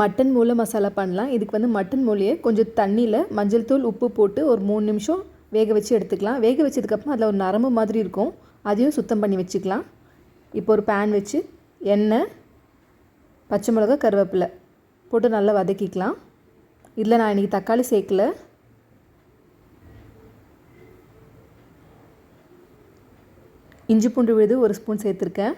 Mutton மூளை மசாலா பண்ணலாம். இதுக்கு வந்து மட்டன் மூளையை கொஞ்சம் தண்ணியில் மஞ்சள் தூள் உப்பு போட்டு ஒரு மூணு நிமிஷம் வேக வச்சு எடுத்துக்கலாம். வேக வச்சதுக்கப்புறம் அதில் ஒரு நரம்பு மாதிரி இருக்கும். அதையும் சுத்தம் பண்ணி வச்சுக்கலாம். இப்போ ஒரு பேன் வச்சு எண்ணெய் பச்சை மிளகா கருவேப்பிலை போட்டு நல்லா வதக்கிக்கலாம். இதில் நான் இன்றைக்கி தக்காளி சேர்க்கல. இஞ்சி பூண்டு விழுது ஒரு ஸ்பூன் சேர்த்துருக்கேன்.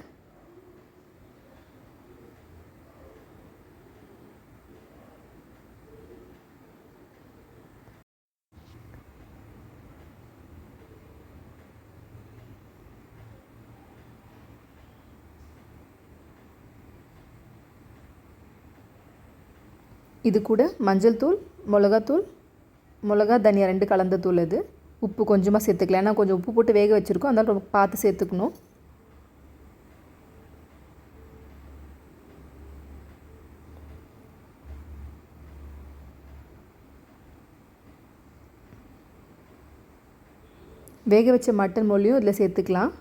இது கூட மஞ்சள் தூள் மிளகாத்தூள் மிளகா தனியாக ரெண்டு கலந்த தூள் இது உப்பு கொஞ்சமாக சேர்த்துக்கலாம். ஏன்னா கொஞ்சம் உப்பு போட்டு வேக வச்சுருக்கோம். அதனால் ரொம்ப பார்த்து சேர்த்துக்கணும். வேக வச்ச மட்டன் மொழியும் இதில் சேர்த்துக்கலாம்.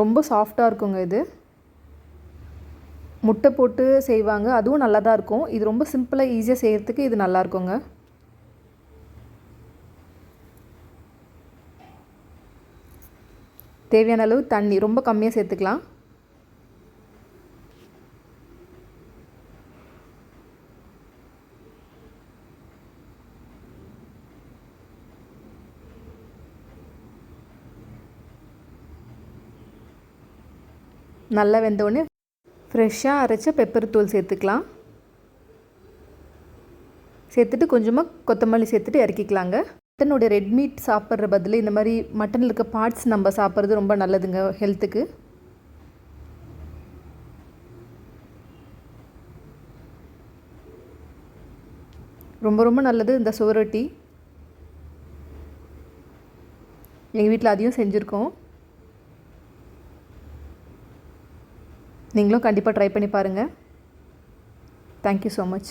ரொம்ப சாஃப்டாக இருக்குங்க இது. முட்டை போட்டு செய்வாங்க. அதுவும் நல்லா தான் இருக்கும். இது ரொம்ப சிம்பிளாக ஈஸியாக செய்கிறதுக்கு இது நல்லா இருக்குங்க. தேவையான அளவு தண்ணி ரொம்ப கம்மியாக சேர்த்துக்கலாம். நல்லா வெந்தோடனே ஃப்ரெஷ்ஷாக அரைச்ச பெப்பர் தூள் சேர்த்துக்கலாம். சேர்த்துட்டு கொஞ்சமாக கொத்தமல்லி சேர்த்துட்டு இறக்கிக்கலாங்க. மட்டனுடைய ரெட் மீட் சாப்பிட்ற பதில் இந்த மாதிரி மட்டனில் இருக்க பார்ட்ஸ் நம்ம சாப்பிட்றது ரொம்ப நல்லதுங்க ஹெல்த்துக்கு ரொம்ப ரொம்ப நல்லது இந்த சுவரொட்டி. எங்கள் வீட்டில் அதையும் செஞ்சுருக்கோம். நீங்களும் கண்டிப்பாக ட்ரை பண்ணி பாருங்கள் தேங்க்யூ ஸோ மச்